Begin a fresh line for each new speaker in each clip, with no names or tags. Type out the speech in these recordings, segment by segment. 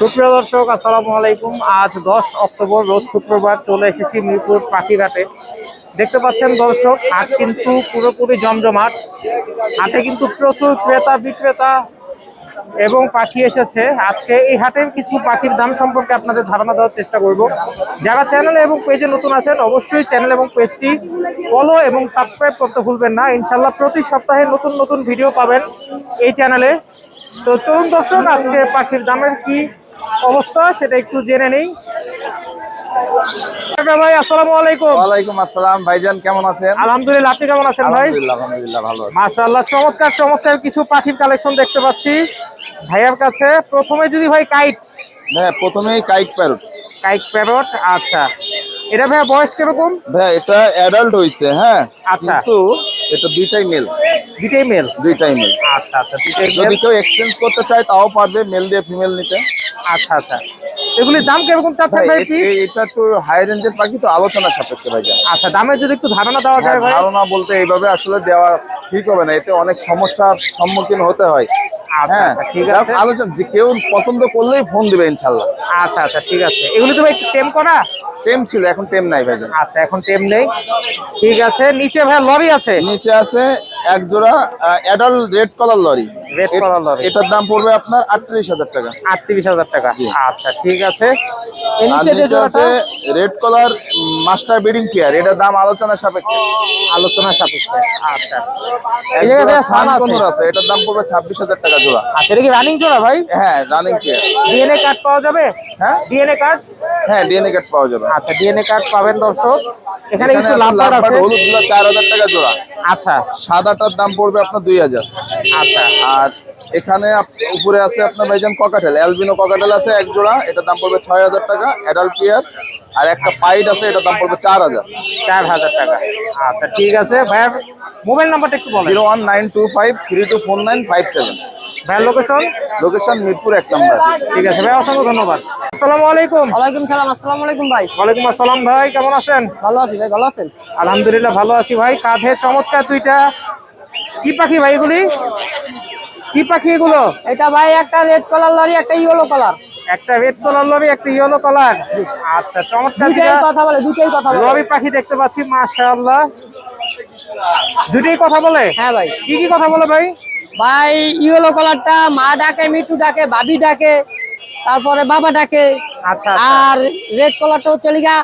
সুপ্রিয় দর্শক, আসসালামু আলাইকুম। আজ দশ অক্টোবর, রোজ শুক্রবার চলে এসেছি মিরপুর পাখিঘাটে দেখতে পাচ্ছেন দর্শক, হাট কিন্তু পুরোপুরি জমজমাট। হাটে কিন্তু প্রচুর ক্রেতা বিক্রেতা এবং পাখি এসেছে। আজকে এই হাটের কিছু পাখির দাম সম্পর্কে আপনাদের ধারণা দেওয়ার চেষ্টা করব। যারা চ্যানেল এবং পেজে নতুন আছেন, অবশ্যই চ্যানেল এবং পেজটি ফলো এবং সাবস্ক্রাইব করতে ভুলবেন না। ইনশাল্লাহ প্রতি সপ্তাহে নতুন নতুন ভিডিও পাবেন এই চ্যানেলে তো চলুন দর্শক, আজকে পাখির দামের কি অবস্থা সেটা একটু জেনে নেই। ভাই আসসালামু আলাইকুম।
ওয়ালাইকুম আসসালাম। ভাইজান কেমন আছেন?
আলহামদুলিল্লাহ আপনি কেমন আছেন ভাই?
আলহামদুলিল্লাহ আলহামদুলিল্লাহ ভালো
মাশাআল্লাহ চমৎকার চমৎকার কিছু পাখির কালেকশন দেখতে পাচ্ছি। ভাইয়ার কাছে প্রথমে যদি ভাই কাইট।
হ্যাঁ প্রথমেই কাইট প্যারট।
কাইট প্যারট আচ্ছা। এটা ভাইয়া বয়স কীরকম?
ভাইয়া এটা অ্যাডাল্ট হইছে হ্যাঁ।
আচ্ছা।
কিন্তু এটা দুইটাই মেল
দুইটাই মেল
দুইটাই মেল
আচ্ছা আচ্ছা দুইটাই
যদি কেউ এক্সচেঞ্জ করতে চায় তাও পারবে মেল দিয়ে ফিমেল নিতে।
আচ্ছা আচ্ছা। এগুলির দাম কীরকম চাচ্ছেন
ভাই
ভাই কি?
এটা তো হাই রেঞ্জের পাখি তো আলোচনা সাপেক্ষে ভাইজান
আচ্ছা দামের যদি একটু ধারণা দেওয়া
হ্যাঁ,
যায় ভাই।
ধারণা বলতে এইভাবে আসলে দেওয়া ঠিক হবে না। এতে অনেক সমস্যার সম্মুখীন হতে হয়। হ্যাঁ
আচ্ছা, ঠিক আছে।
আলোচনা যে কেউ পছন্দ করলেই ফোন দিবে ইনশাল্লাহ
আচ্ছা আচ্ছা ঠিক আছে। এগুলি তো ভাই টেম করা?
টেম ছিল এখন টেম নাই
আচ্ছা এখন টেম নেই। ঠিক আছে নিচে ভাই লরি আছে?
নিচে আছে এক জোড়া adult red colour lory.
Lory.
এটার দাম পড়বে আপনার আটত্রিশ হাজার টাকা।
আটত্রিশ হাজার টাকা। আচ্ছা ঠিক আছে।
রেড কালার মাস্টার বিডিং কেয়ার এটার দাম আলোচনা সাপেক্ষে।
আলোচনা সাপেক্ষে। আচ্ছা। আছে।
এটার দাম পড়বে টাকা জোড়া।
আচ্ছা এটা কি রানিং জোড়া ভাই?
হ্যাঁ রানিং কেয়ার
ডিএনএ কার্ড পাওয়া যাবে?
হ্যাঁ?
ডিএনএ কার্ড
হ্যাঁ ডিএনএ কার্ড পাওয়া যাবে।
আচ্ছা ডিএনএ কার্ড পাবেন দর্শক। এখানে
এখানে
কিছু লাভবার আছে।
হলুদগুলো টাকা জোড়া।
আচ্ছা।
সাদাটার দাম পড়বে আপনার দুই হাজার।
আচ্ছা।
আর এখানে আপ- উপরে আছে আপনার ভাইজান ককাটেল অ্যালবিনো ককাটেল আছে এক জোড়া এটার দাম পড়বে ছয় হাজার টাকা অ্যাডাল্ট পেয়ার আর একটা পাইট আছে এটার দাম পড়বে চার হাজার
চার হাজার টাকা। আচ্ছা ঠিক আছে ভাইয়ার মোবাইল নাম্বারটা একটু বলেন।
Zero one nine two five three two four nine five seven
ভাইয়ার লোকেশন
লোকেশন মিরপুর এক নম্বর।
ঠিক আছে ভাই অসংখ্য ধন্যবাদ। আসসালামু আলাইকুম।
ওয়ালাইকুম সালাম আসসালামু আলাইকুম ভাই।
ওয়ালাইকুম আসসালাম ভাই কেমন আছেন?
ভালো আছি ভাই ভালো আছেন?
আলহামদুলিল্লাহ ভালো আছি ভাই। কাঁধে চমৎকার দুইটা কি পাখি ভাই এগুলি? কি পাখি এগুলো?
এটা ভাই একটা রেড কালার লরি একটা ইয়েলো কালার
একটা রেড কালার লরি একটা ইয়েলো কালার আচ্ছা চমৎকার
দুটাই কথা বলে দুটাই কথা বলে।
লরি পাখি দেখতে পাচ্ছি মাশাআল্লাহ। দুটোই কথা বলে?
হ্যাঁ ভাই।
কি কি কথা বলে ভাই?
ভাই ইয়েলো কালারটা মা ডাকে মিটু ডাকে ভাবি ডাকে তারপরে বাবা ডাকে।
আচ্ছা আচ্ছা।
আর রেড কালারটা হচ্ছে লিগা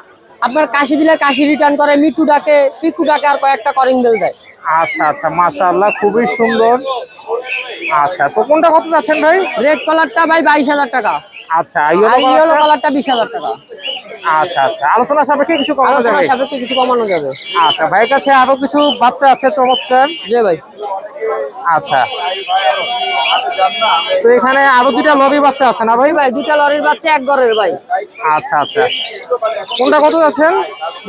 আপনার কাশি দিলে কাশি রিটার্ন করে মিটু ডাকে পিকু ডাকে আর কয়েকটা করিং বেল দেয়।
আচ্ছা আচ্ছা মাশাআল্লাহ খুবই সুন্দর। আচ্ছা তো কোনটা কত যাচ্ছেন ভাই?
রেড কালারটা ভাই বাইশ হাজার টাকা।
আচ্ছা ইয়েলো কালারটা
বিশ হাজার টাকা।
আচ্ছা আচ্ছা। আলোচনা সাপেক্ষে কিছু কমানো
আলোচনা সাপেক্ষে কিছু কমানো যাবে।
আচ্ছা ভাইয়ের কাছে আরও কিছু বাচ্চা আছে চমৎকার।
জি ভাই।
আচ্ছা। তো এখানে আরও দুইটা লরি বাচ্চা আছে না ভাই?
ভাই দুটা লরির বাচ্চা এক ঘরের ভাই।
আচ্ছা আচ্ছা। কোনটা কত যাচ্ছেন?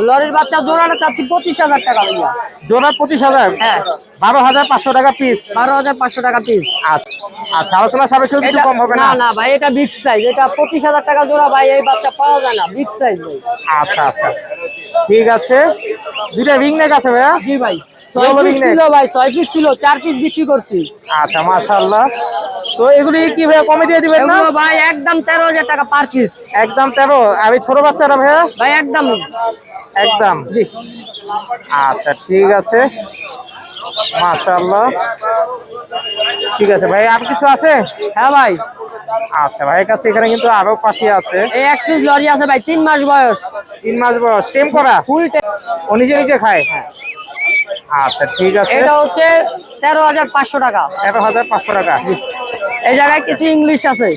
লরির বাচ্চা জোড়াটা চাচ্ছি পঁচিশ হাজার টাকা ভাইয়া।
জোড়া পঁচিশ হাজার?
হ্যাঁ।
বারো হাজার পাঁচশো টাকা পিস
বারো হাজার পাঁচশো টাকা পিস
আচ্ছা আচ্ছা। আলোচনা সাপেক্ষে কিছু কম হবে
না?
না
না ভাই এটা বিগ সাইজ এটা পঁচিশ হাজার টাকা জোড়া ভাই এই বাচ্চা পাওয়া যায় না। বিগ সাইজ ভাই।
আচ্ছা আচ্ছা। ঠিক আছে। দুইটা রিং নেক আছে ভাইয়া?
জি ভাই। ছয় পিস ছিল ভাই ছয় পিস ছিল চার পিস বিক্রি করছি।
আচ্ছা মাশাআল্লাহ। তো এগুলি কি ভাইয়া কমে দিয়ে দিবেন না?
ভাই একদম তেরো হাজার টাকা পার পিস
একদম তেরো। আর এই ছোট বাচ্চাটা ভাইয়া?
ভাই একদম।
একদম।
জি।
আচ্ছা ঠিক আছে। মাশাআল্লাহ। ঠিক আছে ভাই আর কিছু আছে?
হ্যাঁ ভাই।
আচ্ছা ভাইয়ের কাছে এখানে কিন্তু আরও পাখি আছে।
এই এক পিস লরি আছে ভাই তিন মাস বয়স।
তিন মাস বয়স। টেম করা?
ফুল
ও নিজে নিজে খায়? আচ্ছা ঠিক আছে।
এটা হচ্ছে তেরো হাজার পাঁচশো টাকা।
তেরো হাজার পাঁচশো টাকা।
এই জায়গায় কিছু ইংলিশ আছে।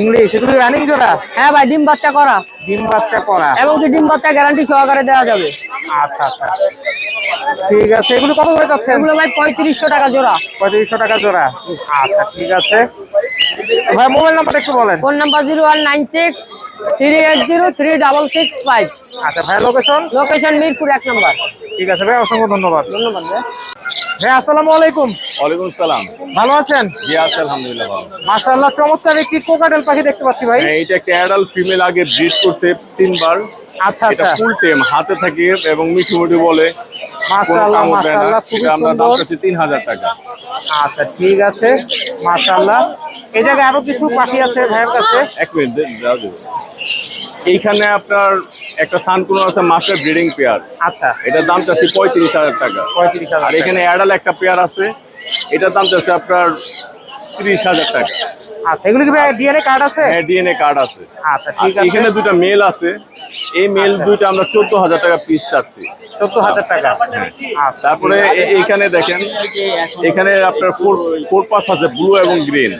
ইংলিশ এগুলো রানিং জোড়া
হ্যাঁ ভাই ডিম বাচ্চা করা।
ডিম বাচ্চা করা।
এবং কি ডিম বাচ্চা গ্যারান্টি সহকারে দেওয়া যাবে।
আচ্ছা আচ্ছা। ঠিক আছে এগুলো কত করে যাচ্ছে
এগুলো ভাই পঁয়ত্রিশশো টাকা জোড়া।
পঁয়ত্রিশশো টাকা জোড়া। আচ্ছা ঠিক আছে। ভাই মোবাইল নাম্বারটা একটু বলেন।
Phone number zero one nine six three eight zero three double six five.
আচ্ছা ভাই লোকেশন
লোকেশন মিরপুর এক নম্বর।
ঠিক আছে ভাই অসংখ্য ধন্যবাদ।
ধন্যবাদ ভাই।
ভাই আসসালামু আলাইকুম।
ওয়ালাইকুম সালাম।
ভালো আছেন?
জি আছে আলহামদুলিল্লাহ ভালো।
মাশাআল্লাহ চমৎকার একটি কোকাটেল পাখি দেখতে পাচ্ছি ভাই।
হ্যাঁ, এইটা একটা অ্যাডাল্ট ফিমেল আগে ব্রিড করছে তিনবার।
আচ্ছা আচ্ছা।
ফুল টেম হাতে থাকে এবং মিঠু মিঠু বলে।
মাশাআল্লাহ, মাশাআল্লাহ, সুন্দর।
টাকা।
আচ্ছা ঠিক আছে মাশাআল্লাহ। এই জায়গায় আরও কিছু পাখি আছে ভাইয়ের কাছে?
এক মিনিট দাও দেবো। এইখানে আপনার একটা সানকুনো আছে মাস্টার ব্রিডিং পেয়ার।
আচ্ছা।
এটার দাম চাচ্ছি পঁয়ত্রিশ হাজার টাকা।
পঁয়ত্রিশ হাজার
আর এখানে অ্যাডাল একটা পেয়ার আছে এটার দাম চাচ্ছে আপনার তিরিশ হাজার টাকা।
আচ্ছা এগুলো কি ডিএনএ কার্ড আছে?
হ্যাঁ ডিএনএ কার্ড আছে।
আচ্ছা ঠিক আছে
এখানে দুটো মেল আছে। এই মেল
আচ্ছা।
দুইটা আমরা চোদ্দ হাজার টাকা পিস চাচ্ছি।
চোদ্দ হাজার টাকা। আচ্ছা।
তারপরে এ- এইখানে দেখেন এখানে আপনার ফোর ফোর পাস আছে ব্লু এবং গ্রিন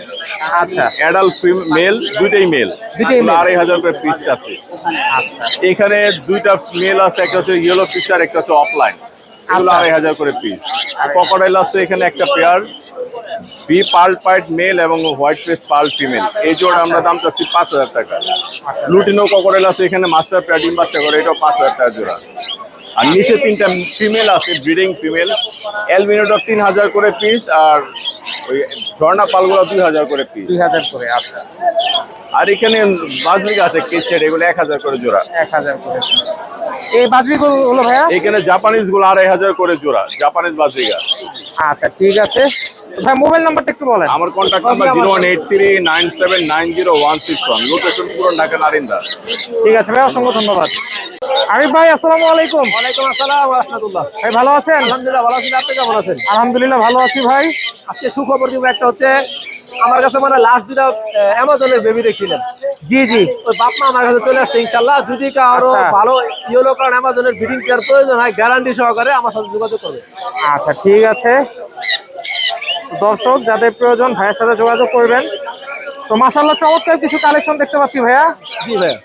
আচ্ছা।
অ্যাডাল্ট মেল দুইটাই মেল
দুইটাই।
আড়াই হাজার করে পিস চাচ্ছি। এখানে দুইটা মেল আছে একটা হচ্ছে ইয়েলো পিস আর একটা হচ্ছে অফলাইন
আচ্ছা।
আড়াই হাজার করে পিস ককরাইল আছে এখানে একটা pair B pearl pied male এবং হোয়াইট ফেস পার্ল ফিমেল। এই জোড়া আমরা দাম চাচ্ছি পাঁচ হাজার টাকা। লুটিনো ককরাইল আছে এখানে মাস্টার পেয়ার ডিম বাচ্চা করে এটাও পাঁচ হাজার টাকা জোড়া। আর নিচে তিনটা ফিমেল আছে ব্রিডিং ফিমেল। অ্যালবিনোটা তিন হাজার করে পিস আর ওই ঝর্ণা পালগুলো দুই হাজার করে পিস।
দুই হাজার করে আচ্ছা।
আর এখানে বাজলিক আছে কেস্টেড এগুলো এক হাজার করে জোড়া।
এক হাজার করে এই বাজরি হলো ভাইয়া?
এখানে জাপানিজগুলো আড়াই হাজার করে জোড়া জাপানিজ বাজরিকা
আচ্ছা ঠিক আছে। ভাই মোবাইল নাম্বারটা একটু বলেন।
আমার contact number zero one eight three nine seven nine zero one six one location পুরো ঢাকা নারিন্দা।
ঠিক আছে ভাই অসংখ্য ধন্যবাদ। আরিফ ভাই আসসালামু আলাইকুম।
ওয়ালাইকুম আসসালাম রহমতুল্লাহ।
ভাই ভালো আছেন?
আলহামদুলিল্লাহ ভালো আছি। আপনি কেমন আছেন?
আলহামদুলিল্লাহ ভালো আছি ভাই।
আজকে সুখবর দিব একটা হচ্ছে আমার কাছে মানে লাস্ট দুটা অ্যামাজনের বেবি দেখছিলেন।
জি জি।
ওই বাপ মা আমার কাছে চলে আসছে ইনশাল্লাহ যদি কারও
আচ্ছা।
ভালো ইয়েলো কারণ অ্যামাজনের ব্রিডিং কেয়ার প্রয়োজন হয় গ্যারান্টি সহকারে আমার সাথে যোগাযোগ করবে।
আচ্ছা ঠিক আছে। দর্শক যাদের প্রয়োজন ভাইয়ের সাথে যোগাযোগ করবেন। তো মাসাল্লাহ চমৎকার কিছু কালেকশন দেখতে পাচ্ছি ভাইয়া।
জি ভাইয়া।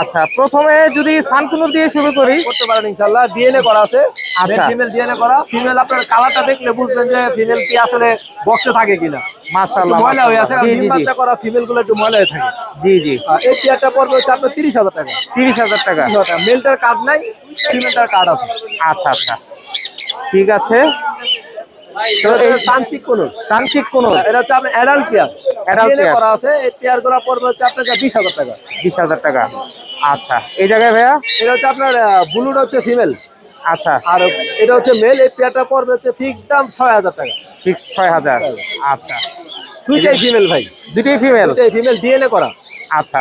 আচ্ছা প্রথমে যদি সানকুনুর দিয়ে শুরু করি।
করতে পারেন ইনশাল্লাহ ডিএনএ করা আছে।
আচ্ছা।
ফিমেল ডিএনএ করা। ফিমেল আপনার কালারটা দেখলে বুঝবেন যে ফিমেল কি আসলে বক্সে থাকে কিনা।
মাসাল্লাহ
ময়লা হয়ে আছে ডিম বাচ্চা করা ফিমেলগুলো একটু ময়লা হয়ে থাকে।
জি জি।
এই চেয়ারটা পড়বে হচ্ছে আপনার তিরিশ হাজার টাকা।
তিরিশ হাজার টাকা।
মেলটার কার্ড নাই ফিমেলটার কার্ড আছে।
আচ্ছা আচ্ছা। ঠিক আছে।
কোন?
সানচিক কোন?
এটা হচ্ছে আপনার অ্যাডাল্ট পেয়ার করা আছে এই পেয়ারগুলো পড়বে হচ্ছে আপনার বিশ হাজার টাকা।
আচ্ছা এই জায়গায় ভাইয়া?
এটা হচ্ছে আপনার ব্লুটা হচ্ছে ফিমেল
আচ্ছা।
আর এটা হচ্ছে মেল এই পেয়ারটা পড়বে হচ্ছে ফিক্স দাম টাকা।
ছয় হাজার। আচ্ছা।
দুইটাই ফিমেল ভাই।
ফিমেল
দুইটাই ফিমেল ডিএনএ করা।
আচ্ছা।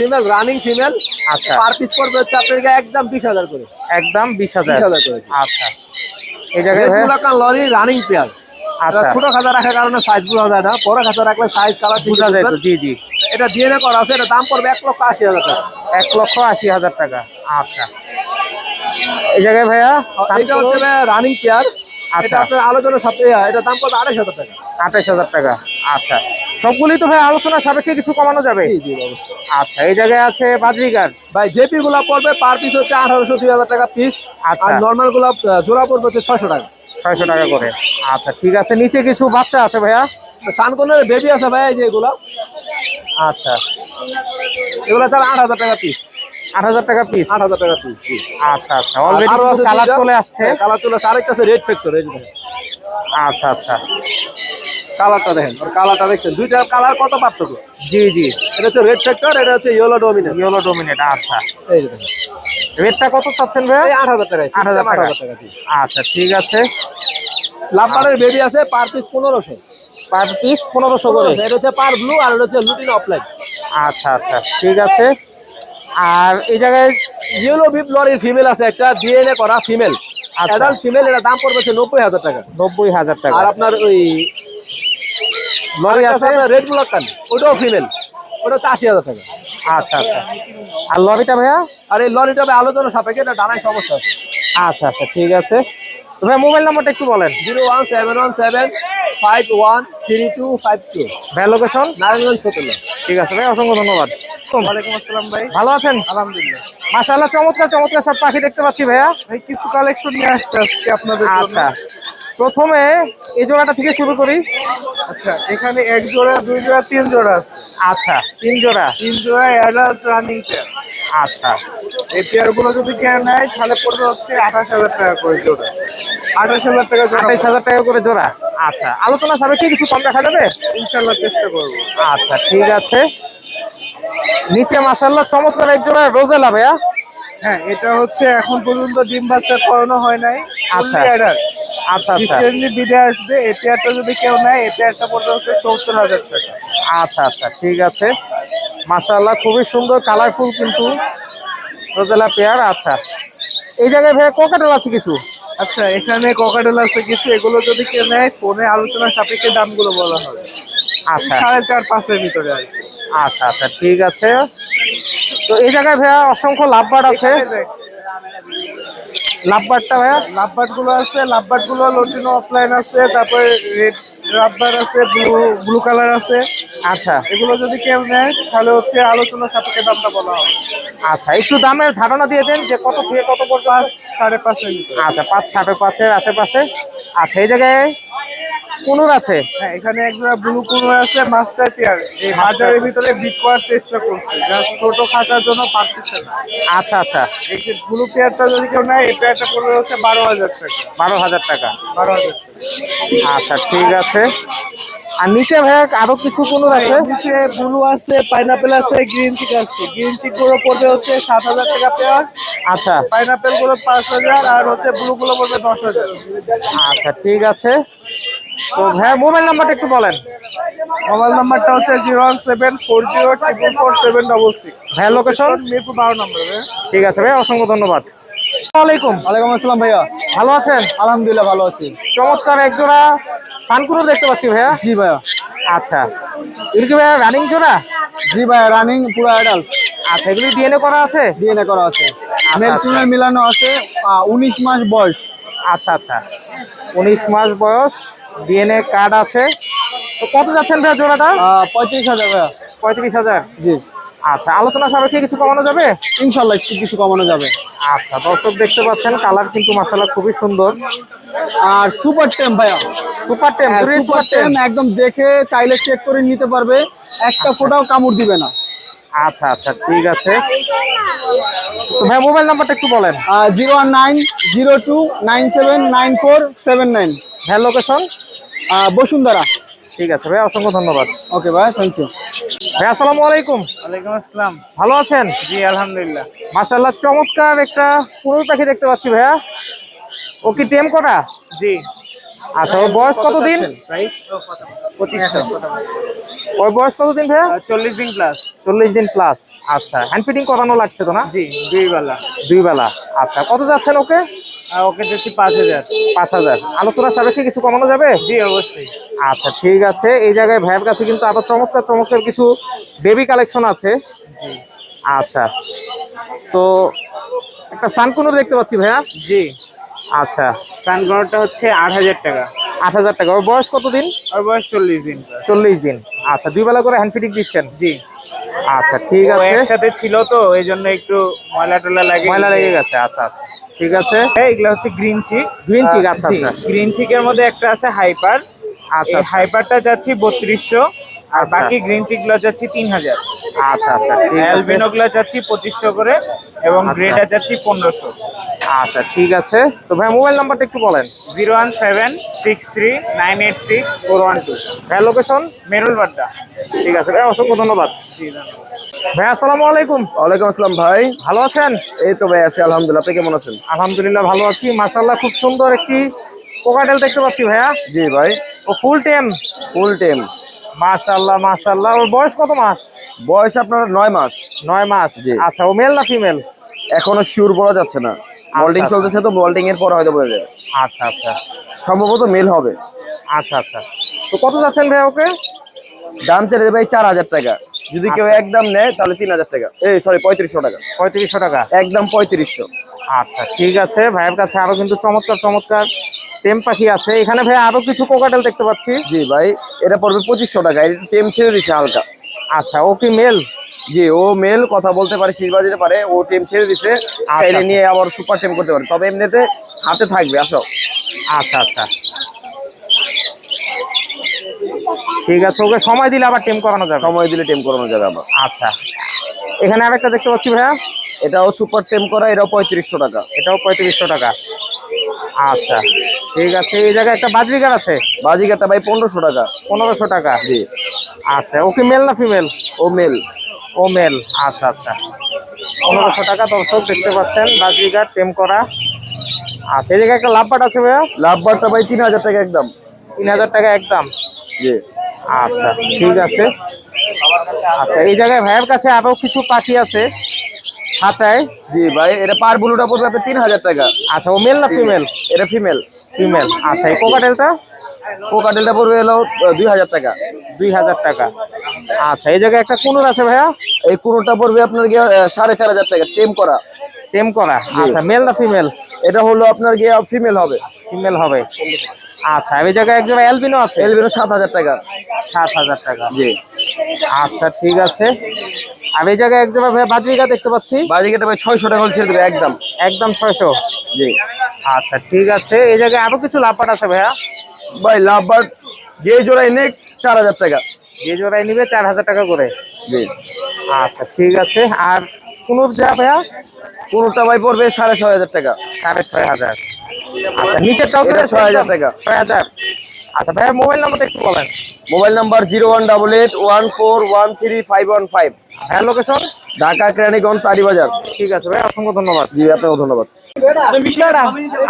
ফিমেল রানিং ফিমেল
আচ্ছা।
পার পিস পড়বে হচ্ছে আপনার একদম বিশ হাজার করে।
একদম বিশ হাজার।
20,000 করে।
আচ্ছা। এই জায়গায়
রেগুলার লরি রানিং পেয়ার
আচ্ছা।
ছোট খাঁচা রাখার কারণে সাইজ বোঝা যায় না বড় খাঁচা রাখলে সাইজ কালার
বোঝা যায় জি জি।
এটা ডিএনএ করা আছে এটা দাম পড়বে এক লক্ষ আশি হাজার টাকা।
এক লক্ষ আশি হাজার টাকা। আচ্ছা। এই জায়গায় ভাইয়া?
এটা হচ্ছে রানিং পেয়ার। এটা আপনার আলোচনার সাথে এটা দাম আড়াইশ হাজার টাকা।
হাজার টাকা আচ্ছা। তো ভাই আলোচনা সাপেক্ষে কিছু কমানো যাবে? আচ্ছা এই জায়গায় আছে
ভাই জেপি গুলা পড়বে পার পিস হচ্ছে আঠারোশো দুই হাজার টাকা পিস।
আচ্ছা।
আর নর্মালগুলা জোড়া পড়বে হচ্ছে ছয়শো টাকা।
ছয়শো টাকা করে। আচ্ছা ঠিক আছে নিচে কিছু বাচ্চা আছে ভাইয়া?
সানকনের বেবি আছে ভাই এই যে এগুলা।
আচ্ছা।
এগুলা চাল আট হাজার টাকা পিস
আট হাজার টাকা পিস
আট হাজার টাকা পিস জি।
আচ্ছা আচ্ছা। অলরেডি কালার চলে আসছে।
কালার চলে আসছে। আরেকটা আছে রেড ফ্যাক্টর এই
আচ্ছা আচ্ছা।
কালারটা দেখেন আর কালারটা দেখছেন। দুইটার কালার কত পার্থক্য?
জি জি।
এটা রেড ফ্যাক্টর এটা হচ্ছে ইয়েলো ডোমিনেন্ট
ইয়েলো ডোমিনেট আচ্ছা।
এই দেখেন।
রেটটা কত চাচ্ছেন
আট হাজার টাকা
আট হাজার
আট
টাকা আচ্ছা ঠিক আছে।
লাভবারের বেবি আছে পার পিস পনেরোশো।
পার পিস পনেরোশো করে।
এটা হচ্ছে পার ব্লু আর এটা হচ্ছে লুটিন অফলাইন
আচ্ছা আচ্ছা ঠিক আছে। আর এই জায়গায়
ইয়েলো বিপ লরির ফিমেল আছে একটা ডিএনএ করা ফিমেল। অ্যাডাল্ট ফিমেল এটা দাম পড়বে হচ্ছে নব্বই হাজার টাকা।
নব্বই হাজার টাকা।
আর আপনার ওই
লরি আছে?
রেড ব্লক কান ওটাও ফিমেল ওটা হচ্ছে আশি হাজার টাকা।
আচ্ছা আচ্ছা। আর লরিটা ভাইয়া?
আর এই লরিটা ভাই আলোচনা সাপেক্ষে এটা ডানায় সমস্যা আছে।
আচ্ছা আচ্ছা ঠিক আছে। ভাই মোবাইল নাম্বারটা একটু বলেন।
Zero one seven one seven five one three two five two.
ভাই লোকেশন
নারায়ণগঞ্জ সতেরো।
ঠিক আছে ভাই অসংখ্য ধন্যবাদ।
ওয়ালাইকুম আসসালাম ভাই।
ভালো আছেন?
আলহামদুলিল্লাহ।
মাশাআল্লাহ চমৎকার চমৎকার সব পাখি দেখতে পাচ্ছি ভাইয়া।
ভাই কিছু কালেকশন নিয়ে আসছে আজকে আপনাদের
আচ্ছা। প্রথমে এই জোড়াটা থেকে শুরু করি।
আচ্ছা এখানে এক জোড়া দুই জোড়া তিন জোড়া আছে।
আচ্ছা তিন জোড়া।
তিন জোড়া অ্যাডাল্ট রানিং পেয়ার
আচ্ছা।
এই পেয়ারগুলো যদি কেউ নেয় তাহলে পড়বে হচ্ছে আঠাশ হাজার টাকা করে জোড়া। আঠাশ হাজার টাকা জোড়া।
আঠাইশ হাজার টাকা করে জোড়া। আচ্ছা আলোচনা সাপেক্ষে কিছু কম দেখা যাবে?
ইনশাল্লাহ চেষ্টা করব।
আচ্ছা ঠিক আছে। নিচে মাশাআল্লাহ চমৎকার এক জোড়া রোজেলা ভাইয়া।
হ্যাঁ এটা হচ্ছে এখন পর্যন্ত ডিম বাচ্চা করানো হয় নাই।
আচ্ছা। আচ্ছা আচ্ছা।
রিসেন্টলি বিডে আসবে এই পেয়ারটা যদি কেউ নেয় পড়বে হচ্ছে সত্তর হাজার টাকা।
আচ্ছা আচ্ছা ঠিক আছে। মাশাআল্লাহ খুবই সুন্দর কালারফুল কিন্তু রোজেলা পেয়ার আচ্ছা। এই জায়গায় ভাইয়া কোকাটেল আছে কিছু?
আচ্ছা এখানে ককাটেল আছে কিছু এগুলো যদি কেউ নেয় ফোনে আলোচনা সাপেক্ষে দামগুলো বলা হবে।
আচ্ছা
সাড়ে চার পাঁচের ভিতরে আর
আচ্ছা আচ্ছা ঠিক আছে। তো এই জায়গায় ভাইয়া অসংখ্য লাভবার আছে। লাভবারটা ভাইয়া?
লাভবাটগুলো আছে লাভবাটগুলো লটিনো অফলাইন আছে তারপরে রেড রাব্বার আছে ব্লু ব্লু কালার আছে।
আচ্ছা।
এগুলো যদি কেউ নেয় তাহলে হচ্ছে আলোচনা সাপেক্ষে দামটা বলা হবে।
আচ্ছা একটু দামের ধারণা দিয়ে দেন যে কত থেকে কত পর্যন্ত
সাড়ে পাঁচের
আচ্ছা পাঁচ সাড়ে পাঁচের আশেপাশে। আচ্ছা এই জায়গায় কুনুর আছে?
হ্যাঁ এখানে একটা ব্লু কুনুর আছে মাস্টার পেয়ার এই বাজারের ভিতরে বিট করার চেষ্টা করছে যা ছোট খাতার জন্য পারতেছে না।
আচ্ছা আচ্ছা।
এই যে ব্লু পেয়ারটা যদি কেউ নেয় এই পেয়ারটা পড়বে হচ্ছে বারো হাজার টাকা।
বারো হাজার টাকা।
বারো হাজার টাকা।
আচ্ছা ঠিক আছে। আর নিচে ভাইয়া আরও কিছু কুনুর আছে?
নিচে ব্লু আছে পাইনাপেল আছে গ্রিন চিক আছে। গ্রিন চিকগুলো পড়বে হচ্ছে সাত হাজার টাকা পেয়ার।
আচ্ছা।
পাইনাপেলগুলো পাঁচ হাজার আর হচ্ছে ব্লু গুলো পড়বে দশ হাজার।
আচ্ছা ঠিক আছে। তো ভাইয়া মোবাইল নাম্বারটা একটু বলেন।
মোবাইল নাম্বারটা হচ্ছে zero one seven four zero triple four seven double six.
ভাইয়া লোকেশন
মিরপুর বারো নম্বর
ঠিক আছে ভাই অসংখ্য ধন্যবাদ। আসসালামাইকুম
ওয়ালাইকুম আসসালাম ভাইয়া।
ভালো আছেন?
আলহামদুলিল্লাহ ভালো আছি।
চমৎকার এক জোড়া সানকুরো দেখতে পাচ্ছি ভাইয়া।
জি ভাইয়া।
আচ্ছা। এগুলি কি ভাইয়া রানিং জোড়া?
জি ভাইয়া রানিং পুরো অ্যাডাল্ট
আচ্ছা এগুলি ডিএনএ করা আছে?
ডিএনএ করা আছে। মেল
আচ্ছা।
ফিমেল মিলানো আছে উনিশ মাস বয়স।
আচ্ছা আচ্ছা। উনিশ মাস বয়স ডিএনএ কার্ড আছে। তো কত যাচ্ছেন ভাইয়া জোড়াটা?
পঁয়ত্রিশ হাজার ভাইয়া।
পঁয়ত্রিশ হাজার।
জি।
আচ্ছা আলোচনা সাপেক্ষে কিছু কমানো যাবে?
ইনশাল্লাহ একটু কিছু কমানো যাবে।
আচ্ছা দর্শক দেখতে পাচ্ছেন কালার কিন্তু মাসালা খুবই সুন্দর।
আর সুপার টেম ভাইয়া।
সুপার টেম
সুপার
সুপার
টেম
টেম।
একদম দেখে চাইলে চেক করে নিতে পারবে। একটা ফোটাও কামড় দিবে না।
আচ্ছা আচ্ছা ঠিক আছে। তো ভাই মোবাইল নাম্বারটা একটু বলেন।
Zero one nine zero two nine seven nine four seven nine.
হ্যাঁ লোকেশন?
বসুন্ধরা।
ঠিক আছে ভাই অসংখ্য ধন্যবাদ।
ওকে ভাই থ্যাংক ইউ
ভাই আসসালামু আলাইকুম।
ওয়ালাইকুম আসসালাম।
ভালো আছেন?
জি আলহামদুলিল্লাহ।
মাশাআল্লাহ চমৎকার একটা পুরো পাখি দেখতে পাচ্ছি ভাইয়া। ও কি টেম করা
জি।
আচ্ছা ওর বয়স কতদিন? ওর বয়স কতদিন ভাইয়া?
চল্লিশ দিন প্লাস
চল্লিশ দিন প্লাস আচ্ছা হ্যান্ড ফিটিং করানো লাগছে তো না?
জি দুই বেলা।
দুই বেলা। আচ্ছা কত যাচ্ছেন ওকে?
ওকে দিচ্ছি পাঁচ হাজার।
পাঁচ হাজার। আলোচনা সাপেক্ষে কিছু কমানো যাবে?
জি অবশ্যই।
আচ্ছা ঠিক আছে। এই জায়গায় ভাইয়ের কাছে কিন্তু আরও চমৎকার চমৎকার কিছু বেবি কালেকশন আছে। আচ্ছা। তো একটা সানকুনুর দেখতে পাচ্ছি ভাইয়া।
জি।
আচ্ছা।
সানগ্রহটা হচ্ছে আট হাজার টাকা।
আট হাজার টাকা। ওর বয়স কতদিন?
আর বয়স চল্লিশ দিন।
চল্লিশ দিন। আচ্ছা দুই বেলা করে হ্যান্ড ফিটিং দিচ্ছেন?
জি।
আচ্ছা ঠিক আছে।
একসাথে ছিল তো এই জন্য একটু ময়লা টলা লাগে
ময়লা লেগে গেছে আচ্ছা আচ্ছা ঠিক আছে।
এগুলা হচ্ছে গ্রিন চিক
গ্রিন চিক আচ্ছা, আচ্ছা।
গ্রিন চিকের মধ্যে একটা আছে হাইপার
আচ্ছা আচ্ছা।
হাইপারটা যাচ্ছি বত্রিশশো আর
আচ্ছা।
বাকি গ্রিন চিকগুলো যাচ্ছে যাচ্ছি তিন হাজার।
আচ্ছা আচ্ছা
অ্যালবিনোগুলো যাচ্ছি পঁচিশশো করে। এবং
আচ্ছা।
গ্রেটা যাচ্ছি পনেরোশো।
আচ্ছা ঠিক আছে। তো ভাই মোবাইল নাম্বারটা একটু বলেন।
Zero one seven six three nine eight six four one two.
ভাই লোকেশন
মেরুল বাড্ডা
ঠিক আছে ভাই অসংখ্য ধন্যবাদ। ভাই আসসালামু আলাইকুম।
ওয়ালাইকুম আসসালাম ভাই।
ভালো আছেন?
এই তো ভাই আছি আলহামদুলিল্লাহ। আপনি কেমন আছেন?
আলহামদুলিল্লাহ ভালো আছি। মাশাআল্লাহ খুব সুন্দর একটি কোকাটেল দেখতে পাচ্ছি ভাইয়া।
জি ভাই।
ও ফুল টেম
ফুল টেম
মাশাআল্লাহ মাশাআল্লাহ। ওর বয়স কত মাস?
বয়স আপনার নয় মাস।
নয় মাস?
জি।
আচ্ছা ও মেল না ফিমেল
এখনও শিওর বলা যাচ্ছে না। মল্টিং
আচ্ছা।
চলতেছে তো মোল্ডিং এর পরে হয়তো বোঝা যাবে
আচ্ছা আচ্ছা।
সম্ভবত মেল হবে।
আচ্ছা আচ্ছা। তো কত যাচ্ছেন ভাই ওকে?
দাম ছেড়ে দেবে চার হাজার টাকা। যদি কেউ
আচ্ছা।
একদম নেয় তাহলে তিন হাজার টাকা। এই সরি পঁয়ত্রিশশো টাকা।
পঁয়ত্রিশশো টাকা?
একদম পঁয়ত্রিশশো।
আচ্ছা ঠিক আছে। ভাইয়ের কাছে আরও কিন্তু চমৎকার চমৎকার টেম পাখি আছে। এখানে ভাই আরও কিছু কোকাটেল দেখতে পাচ্ছি।
জি ভাই এটা পড়বে পঁচিশশো টাকা। এটা টেম ছেড়ে দিছে হালকা।
আচ্ছা ও কি মেল
জি ও মেল কথা বলতে পারে সিলভার দিতে পারে। ও টেম ছেড়ে দিছে। চাইলে
আচ্ছা।
নিয়ে আবার সুপার টেম করতে পারে। তবে এমনিতে হাতে থাকবে আসো
আচ্ছা আচ্ছা। ঠিক আছে ওকে সময় দিলে আবার টেম করানো যাবে।
সময় দিলে টেম করানো যাবে আবার।
আচ্ছা। এখানে আরেকটা দেখতে পাচ্ছি ভাইয়া।
এটাও সুপার টেম করা এটাও পঁয়ত্রিশশো টাকা।
এটাও পঁয়ত্রিশশো টাকা। আচ্ছা ঠিক আছে। এই জায়গায় একটা বাজরিকার আছে?
বাজিকাটা ভাই পনেরোশো টাকা।
পনেরোশো টাকা?
জি।
আচ্ছা ওকে মেল না ফিমেল
ও মেল
ও মেল আচ্ছা আচ্ছা। পনেরোশো টাকা দর্শক দেখতে পাচ্ছেন বাজিঘাট টেম করা। আচ্ছা এই জায়গায় একটা লাভবাট আছে ভাইয়া?
লাভবারটা ভাই তিন হাজার টাকা একদম।
তিন হাজার টাকা একদম।
জি।
আচ্ছা ঠিক আছে। আচ্ছা এই জায়গায় ভাইয়ের কাছে আরও কিছু পাখি আছে। খাঁচায়।
জি ভাই এটা পার ব্লুটা পড়বে তিন হাজার টাকা।
আচ্ছা ও মেল না ফিমেল
এটা ফিমেল
ফিমেল আচ্ছা এই কোকাটেলটা
কোকাটেলটা পড়বে হলো দুই হাজার টাকা।
দুই হাজার টাকা। আচ্ছা এই জায়গায় একটা কুনুর আছে ভাইয়া?
এই পড়বে আপনার গিয়ে সাড়ে চার হাজার টাকা টেম করা।
টেম করা। আচ্ছা মেল না ফিমেল
এটা হলো আপনার গিয়ে ফিমেল হবে।
ফিমেল হবে। আচ্ছা এই জায়গায় একজন অ্যালবিনো আছে?
এলবিনো সাত হাজার টাকা।
সাত হাজার টাকা।
জি।
আচ্ছা ঠিক আছে। আর এই জায়গায় একজন ভাইয়া বাজরিকা দেখতে পাচ্ছি?
বাজিকেটা ভাই ছয়শো টাকা ছেড়ে দেবে একদম।
একদম ছয়শো?
জি।
আচ্ছা ঠিক আছে। এই জায়গায় আরও কিছু লাভপাট আছে ভাইয়া?
ভাই লাভবার যে জোড়াই নেক চার হাজার টাকা।
যে জোড়ায় নিবে চার হাজার টাকা করে।
জি।
আচ্ছা ঠিক আছে। আর কোন যা ভাইয়া?
কোনোটা ভাই পড়বে সাড়ে ছয় হাজার টাকা।
সাড়ে ছয় হাজার। নিচেরটাও
এটা 6,000 টাকা।
ছয় হাজার। আচ্ছা ভাইয়া মোবাইল নাম্বারটা একটু বলেন।
Mobile number zero one double eight one four one three five one five
হ্যাঁ লোকেশন
ঢাকা কেরানীগঞ্জ বাজার।
ঠিক আছে ভাই অসংখ্য ধন্যবাদ।
জি আপনাকে ধন্যবাদ।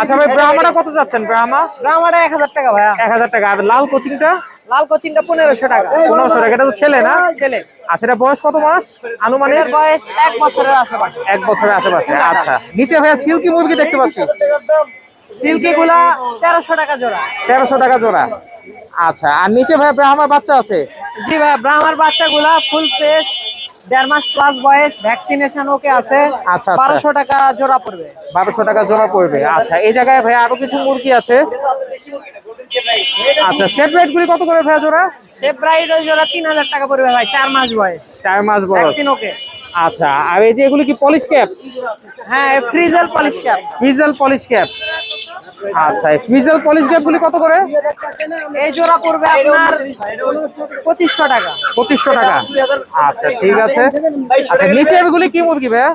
আচ্ছা ভাই ব্রাহ্মাটা কত যাচ্ছেন ব্রাহ্মা
গ্রামারে এক হাজার টাকা ভাইয়া।
এক হাজার টাকা। আর লাল কোচিংটা?
লাল কোচিনটা পনেরোশো টাকা।
পনেরোশো টাকা এটা তো ছেলে না?
ছেলে।
আচ্ছা এটা বয়স কত মাস? আনুমানিক?
এর বয়স এক বছরের আশেপাশে।
এক বছরের আশেপাশে আচ্ছা। নিচে ভাইয়া সিল্কি মুরগি দেখতে পাচ্ছি।
সিল্কি গুলা তেরোশো টাকা জোড়া।
তেরোশো টাকা জোড়া। আচ্ছা আর নিচে ভাইয়া ব্রাহ্মার বাচ্চা আছে?
জি ভাই ব্রাহ্মার বাচ্চাগুলা ফুল ফ্রেশ দেড় মাস প্লাস বয়স ভ্যাকসিনেশন ওকে আছে।
আচ্ছা, আচ্ছা।
বারোশো টাকা জোড়া পড়বে।
বারোশো টাকা জোড়া পড়বে। আচ্ছা এই জায়গায় ভাইয়া আরও কিছু মুরগি আছে? আচ্ছা সেট রেট গুলি কত করে ভাইয়া জোড়া?
সেফ ব্রাইড ওই জোড়া তিন হাজার টাকা পড়বে ভাই চার মাস বয়স।
চার মাস বয়স।
ভ্যাকসিন ওকে
আচ্ছা আর এই যে এগুলি কি পলিশ ক্যাপ
হ্যাঁ frizzle Polish cap
frizzle Polish cap আচ্ছা এই ফ্রিজেল পলিশ ক্যাপ গুলি কত করে?
এই জোড়া পড়বে আপনার পঁচিশশো টাকা।
পঁচিশশো টাকা। আচ্ছা ঠিক আছে। আচ্ছা নিচে এগুলি কি মুরগি ভাইয়া?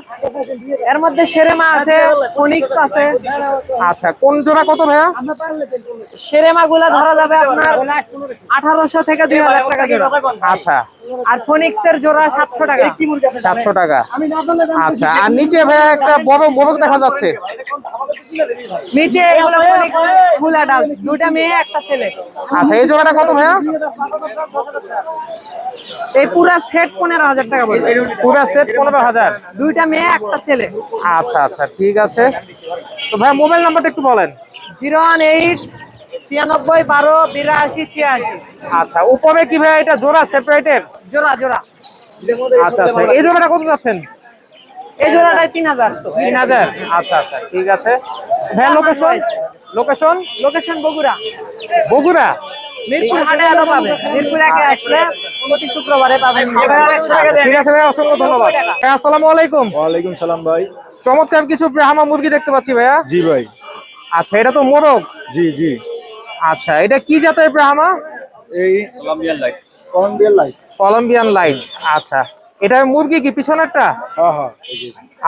এর মধ্যে সেরেমা আছে ফোনিক্স আছে।
আচ্ছা কোন জোড়া কত ভাইয়া?
সেরেমা গুলা ধরা যাবে আপনার আঠারোশো থেকে দুই হাজার টাকা জোড়া।
আচ্ছা
আর ফোনিক্স এর জোড়া সাতশো টাকা।
সাতশো টাকা। আচ্ছা আর নিচে ভাইয়া একটা বড় মোরগ দেখা যাচ্ছে।
নিচে এগুলো ফোনিক্স ফুল অ্যাডাল্ট দুটা মেয়ে একটা ছেলে।
আচ্ছা এই জোড়াটা কত ভাইয়া?
এই পুরা সেট পনেরো হাজার টাকা পড়বে
পুরা সেট পনেরো হাজার।
দুইটা মেয়ে একটা ছেলে।
আচ্ছা আচ্ছা ঠিক আছে। তো ভাই মোবাইল নাম্বারটা একটু বলেন।
জিরো ওয়ান এইট ছিয়ানব্বই বারো বিরাশি ছিয়াশি।
আচ্ছা উপরে কি ভাই এটা জোড়া সেপারেটেড
জোড়া জোড়া।
আচ্ছা আচ্ছা এই জোড়াটা কত যাচ্ছেন?
এই জোড়াটাই তিন হাজার।
তিন হাজার? আচ্ছা আচ্ছা ঠিক আছে। ভাই location location
location Bogura.
Bogura?
Mirpur হাটে আলো পাবেন মিরপুর একে আসলে প্রতি শুক্রবারে পাবেন।
ঠিক আছে ভাই অসংখ্য ধন্যবাদ। ভাই আসসালামু আলাইকুম।
ওয়ালাইকুম সালাম ভাই।
চমৎকার কিছু ব্রাহ্মা মুরগি দেখতে পাচ্ছি ভাইয়া।
জি ভাই।
আচ্ছা এটা তো মোরগ।
জি জি।
আচ্ছা এটা কি জাতের ব্রাহ্মা?
এই Colombian light Colombian light
Colombian light আচ্ছা। এটা মুরগি কি পিছনেরটা?
হ্যাঁ হ্যাঁ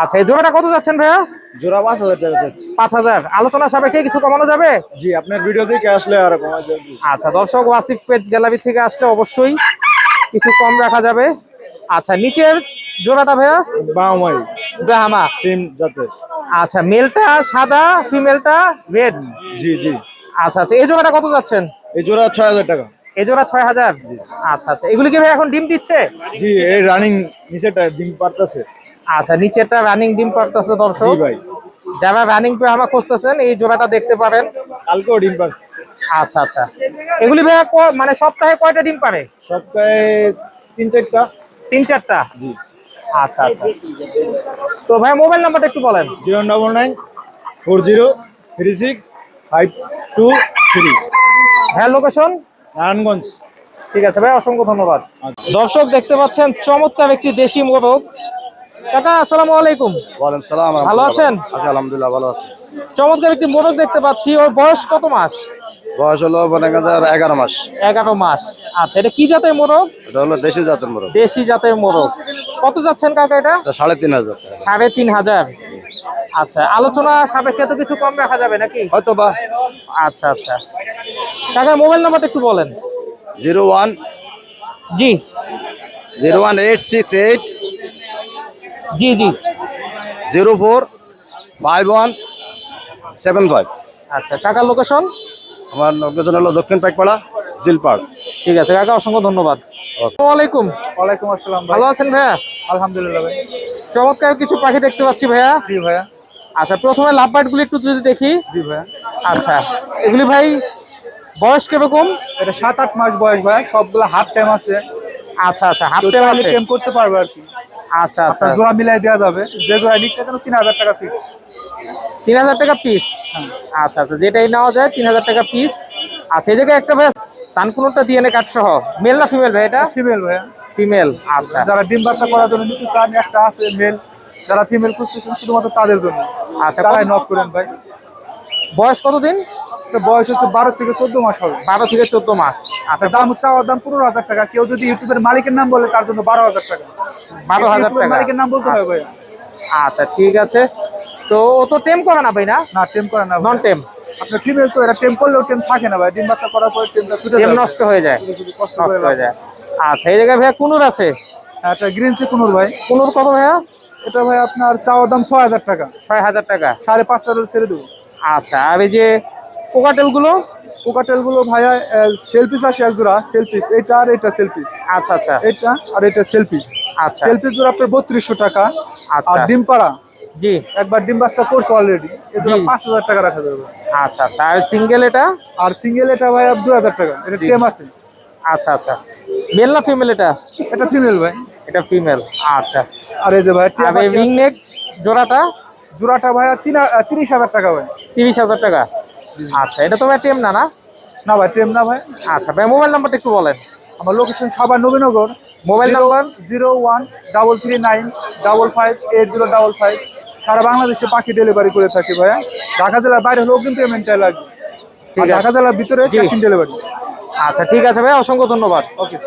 আচ্ছা এই জোড়াটা কত যাচ্ছেন ভাইয়া?
জোড়া পাঁচ হাজার টাকা চাচ্ছি
পাঁচ হাজার। আলোচনা সাপেক্ষে কিছু কমানো যাবে?
জি আপনার ভিডিও দেখে আসলে আর কমা যাবে।
আচ্ছা দর্শক ওয়াসিফ পেজ গ্যালারি থেকে আসলে অবশ্যই কিছু কম রাখা যাবে। আচ্ছা নিচের জোড়াটা ভাইয়া?
বামাই
ব্রাহ্মা।
সেম জাতের।
আচ্ছা মেলটা সাদা ফিমেলটা রেড
জি জি।
আচ্ছা আচ্ছা। এই জোড়াটা কত যাচ্ছেন?
এই জোড়া ছয় হাজার টাকা।
এই জোড়া ছয় হাজার? আচ্ছা আচ্ছা। এগুলি কি ভাই এখন ডিম দিচ্ছে?
জি এই রানিং নিচেটা ডিম পারতেছে
আচ্ছা নিচেরটা রানিং ডিম পারতেছে
জি ভাই।
যারা রানিং ব্রাহ্মা খুঁজতেছেন এই জোড়াটা দেখতে পারেন
কালকেও ডিম পারছে
আচ্ছা আচ্ছা। এগুলি ভাইয়া মানে সপ্তাহে কয়টা ডিম পারে
সপ্তাহে তিন চারটা।
তিন চারটা?
জি।
আচ্ছা আচ্ছা। তো ভাই মোবাইল নাম্বারটা একটু বলেন।
Zero double nine four zero three six five two three
হ্যাঁ লোকেশন
নারায়ণগঞ্জ।
ঠিক আছে ভাই অসংখ্য ধন্যবাদ। দর্শক দেখতে পাচ্ছেন চমৎকার একটি দেশি মোরগ কাকা আসসালামু আলাইকুম।
ওয়ালাইকুম সালাম
ভালো আছেন?
আছি আলহামদুলিল্লাহ ভালো আছি।
চমৎকার একটি মোরগ দেখতে পাচ্ছি। ওর বয়স কত মাস?
বয়স হলো মনে এগারো মাস।
এগারো মাস। আচ্ছা এটা কি জাতের মোরগ
এটা হলো দেশি জাতের মোরগ
দেশি জাতের মোরগ কত যাচ্ছেন কাকা এটা?
এটা সাড়ে তিন হাজার
সাড়ে তিন হাজার। আচ্ছা আলোচনা সাপেক্ষে তো কিছু কম রাখা যাবে নাকি?
হয়তো বা
আচ্ছা আচ্ছা। কাকা মোবাইল নাম্বারটা একটু বলেন।
Zero one.
জি।
Zero one eight six eight.
জি জি।
Zero four five one seven five.
আচ্ছা কাকার লোকেশন?
আমার লোকেশন হলো দক্ষিণ পাইকপাড়া জিলপাড়
ঠিক আছে কাকা অসংখ্য ধন্যবাদ। ওয়ালাইকুম
ওয়ালাইকুম আসসালাম
ভালো আছেন ভাইয়া?
আলহামদুলিল্লাহ ভাই।
চমৎকার কিছু পাখি দেখতে পাচ্ছি ভাইয়া।
জি ভাইয়া।
আচ্ছা প্রথমে লাভ গুলি একটু যদি দেখি।
জি ভাইয়া
আচ্ছা এগুলি ভাই বয়স কীরকম?
এটা সাত আট মাস বয়স ভাইয়া সবগুলো হাফ টাইম আছে।
আচ্ছা আচ্ছা হাফ টাইম আছে।
টেম করতে পারবে আর কি।
আচ্ছা আচ্ছা।
জোড়া মিলাই দেওয়া যাবে। যে জোড়া কেন তিন হাজার টাকা ফিক্স
তিন হাজার টাকা পিস আচ্ছা আচ্ছা যেটাই নেওয়া যায় তিন হাজার টাকা পিস আচ্ছা এই জায়গায় একটা ভাই সানকুলোরটা দিয়ে নে কাঠ সহ। মেল না ফিমেল ভাই এটা?
ফিমেল ভাইয়া।
ফিমেল আচ্ছা।
যারা ডিম বাচ্চা করার জন্য নিতে চান একটা আছে মেল যারা ফিমেল খুঁজতেছেন শুধুমাত্র তাদের জন্য।
আচ্ছা,
তারাই নক করেন ভাই।
বয়স কতদিন?
বয়স হচ্ছে বারো থেকে চোদ্দ মাস হবে।
বারো থেকে চোদ্দ মাস। আচ্ছা
আর দাম চাওয়ার দাম পনেরো হাজার টাকা। কেউ যদি ইউটিউবের মালিকের নাম বলে তার জন্য বারো হাজার টাকা।
বারো হাজার টাকা।
মালিকের নাম বলতে হবে ভাই
আচ্ছা ঠিক আছে। তো ও তো টেম করে না ভাই না?
না টেম করে না
নন টেম
আপনার ফিমেল তো এটা টেম করলেও টেম থাকে না ভাই। ডিম বাচ্চা করার পরে টেমটা ছুটে
টেম নষ্ট হয়ে যায়।
কষ্ট
নষ্ট হয়ে যায়। আচ্ছা এই জায়গায় ভাইয়া কুনুর আছে?
এটা গ্রিন চিকুনুর ভাই।
কুনুর কত ভাইয়া?
এটা ভাই আপনার চাওয়ার দাম ছয় হাজার টাকা।
ছয় হাজার টাকা।
সাড়ে পাঁচ হাজার ছেড়ে দেবো।
আচ্ছা আর এই যে
কোকাটেলগুলো কোকাটেলগুলো ভাইয়া সেলফিস আছে এক জোড়া সেলফিস এটা আর এটা সেলফিস
আচ্ছা আচ্ছা।
এটা আর এটা সেলফি
আচ্ছা।
সেলফি জোড়া আপনার বত্রিশশো টাকা।
আচ্ছা।
আর ডিম পাড়া?
জি।
একবার ডিম বাচ্চা করছে অলরেডি এটা পাঁচ হাজার টাকা রাখা যাবে।
আচ্ছা আচ্ছা। আর সিঙ্গেল এটা?
আর সিঙ্গেল এটা ভাই দু হাজার টাকা। এটা। টেম আছে।
আচ্ছা আচ্ছা। মেল না ফিমেল এটা?
এটা ফিমেল ভাই।
এটা ফিমেল আচ্ছা।
আর এই যে ভাই
রিং নেক জোড়াটা?
জোড়াটা ভাইয়া তিন তিরিশ হাজার টাকা ভাই।
তিরিশ হাজার টাকা। আচ্ছা এটা তো ভাই টেম না না?
না ভাই টেম না ভাই।
আচ্ছা ভাই মোবাইল নাম্বারটা একটু বলেন।
আমার location Savar Nabinagar
mobile number?
Zero one double three nine double five eight zero double five. সারা বাংলাদেশে পাখি ডেলিভারি করে থাকি ভাইয়া ঢাকা জেলার বাইরে হলেও কিন্তু পেমেন্টটা লাগবে।
ঠিক
আর
আছে।
ঢাকা জেলার ভিতরে। ক্যাশ ডেলিভারি
আচ্ছা ঠিক আছে ভাই অসংখ্য ধন্যবাদ।
ওকে